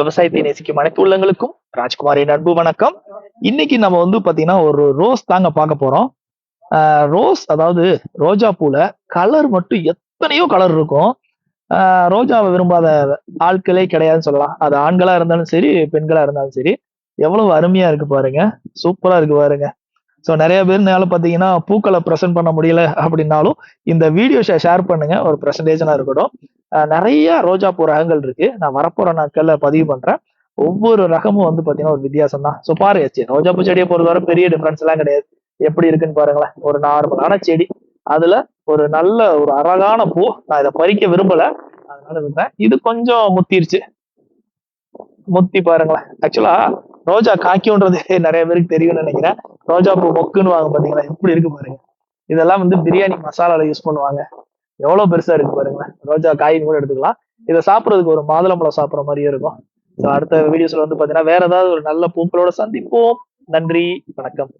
விவசாயத்தை நேசிக்கும் அனைத்து உள்ளங்களுக்கும் ராஜ்குமாரின் அன்பு வணக்கம். இன்னைக்கு நம்ம வந்து பாத்தீங்கன்னா ஒரு ரோஸ் தாங்க பார்க்க போறோம். ரோஸ் அதாவது ரோஜா பூல கலர் மட்டும் எத்தனையோ கலர் இருக்கும். ரோஜாவை விரும்பாத ஆட்களே கிடையாதுன்னு சொல்லலாம். அது ஆண்களா இருந்தாலும் சரி பெண்களா இருந்தாலும் சரி எவ்வளவு அருமையா இருக்கு பாருங்க. சூப்பரா இருக்கு பாருங்க. ஸோ நிறைய பேர்னால பார்த்தீங்கன்னா பூக்களை ப்ரெசென்ட் பண்ண முடியல அப்படின்னாலும் இந்த வீடியோ ஷேர் பண்ணுங்க. ஒரு ப்ரெசன்டேஷனாக இருக்கட்டும். நிறைய ரோஜா பூ ரகங்கள் இருக்கு. நான் வரப்போற நாட்கள்ல பதிவு பண்றேன். ஒவ்வொரு ரகமும் வந்து பாத்தீங்கன்னா ஒரு வித்தியாசம் தான். ஸோ பாருங்க ரோஜா பூ செடியை பொறுத்தவரை பெரிய டிஃபரன்ஸ் எல்லாம் கிடையாது. எப்படி இருக்குன்னு பாருங்களேன். ஒரு நார்மலான செடி. அதுல ஒரு நல்ல ஒரு அழகான பூ. நான் இதை பறிக்க விரும்பல. அதனால விட்டேன் இது கொஞ்சம் முத்திருச்சு. முத்தி பாருங்களேன். ஆக்சுவலா ரோஜா காக்கின்றது நிறைய பேருக்கு தெரியும்னு நினைக்கிறேன். ரோஜா பூ மொக்குன்னு வாங்க பாத்தீங்களா? எப்படி இருக்கு பாருங்க. இதெல்லாம் வந்து பிரியாணி மசாலால யூஸ் பண்ணுவாங்க. எவ்வளவு பெருசா இருக்கு பாருங்களேன் ரோஜா காயின் கூட எடுத்துக்கலாம். இதை சாப்பிட்றதுக்கு ஒரு மாதுளம்பழம் சாப்பிட்ற மாதிரியே இருக்கும். ஸோ அடுத்த வீடியோஸ்ல வந்து பாத்தீங்கன்னா வேற ஏதாவது ஒரு நல்ல பூக்களோட சந்திப்போம். நன்றி. வணக்கம்.